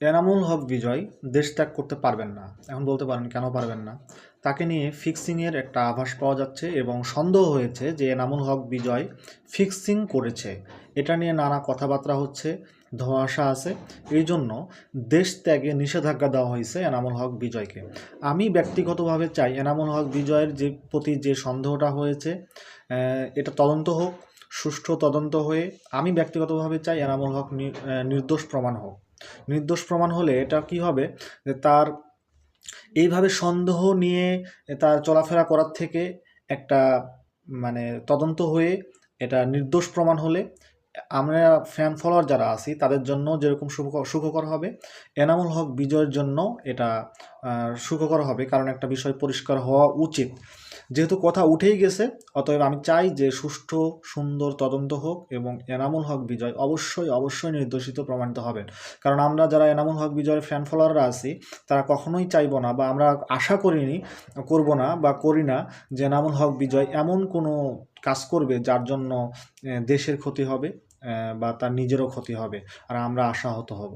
এনামুল হক বিজয় দেশ ত্যাগ করতে পারবেন না। এখন বলতে পারেন, কেন পারবেন না? তাকে নিয়ে ফিক্সিংয়ের একটা আভাস পাওয়া যাচ্ছে এবং সন্দেহ হয়েছে যে এনামুল হক বিজয় ফিক্সিং করেছে। এটা নিয়ে নানা কথাবার্তা হচ্ছে, ধোঁয়াশা আছে। এই জন্য দেশ ত্যাগে নিষেধাজ্ঞা দেওয়া হয়েছে এনামুল হক বিজয়কে। আমি ব্যক্তিগতভাবে চাই এনামুল হক বিজয়ের যে প্রতি যে সন্দেহটা হয়েছে এটা তদন্ত হোক। সুষ্ঠু তদন্ত হয়ে আমি ব্যক্তিগতভাবে চাই এনামুল হক নির্দোষ প্রমাণ হোক। নির্দোষ প্রমাণ হলে এটা কি হবে? যে তার এইভাবে সন্দেহ নিয়ে তার চলাফেরা করার থেকে একটা মানে তদন্ত হয়ে এটা নির্দোষ প্রমাণ হলে আমরা ফ্যান ফলোয়ার যারা আছি, তাদের জন্য যেরকম সুখকর হবে, এনামুল হক বিজয়ের জন্য এটা সুখকর হবে। কারণ একটা বিষয় পরিষ্কার হওয়া উচিত। যেহেতু কথা উঠেই গেছে, অতএব আমি চাই যে সুষ্ঠু, সুন্দর তদন্ত হোক এবং এনামুল হক বিজয় অবশ্যই অবশ্যই নির্দোষিত প্রমাণিত হবেন কারণ আমরা যারা এনামুল হক বিজয়ের ফ্যান ফলোয়াররা আছি, তারা কখনোই চাইব না বা আমরা আশা করিনি, করব না বা করি না যে এনামুল হক বিজয় এমন কোনো কাজ করবে যার জন্য দেশের ক্ষতি হবে বা তার নিজেরও ক্ষতি হবে। আর আমরা আশাহত হব।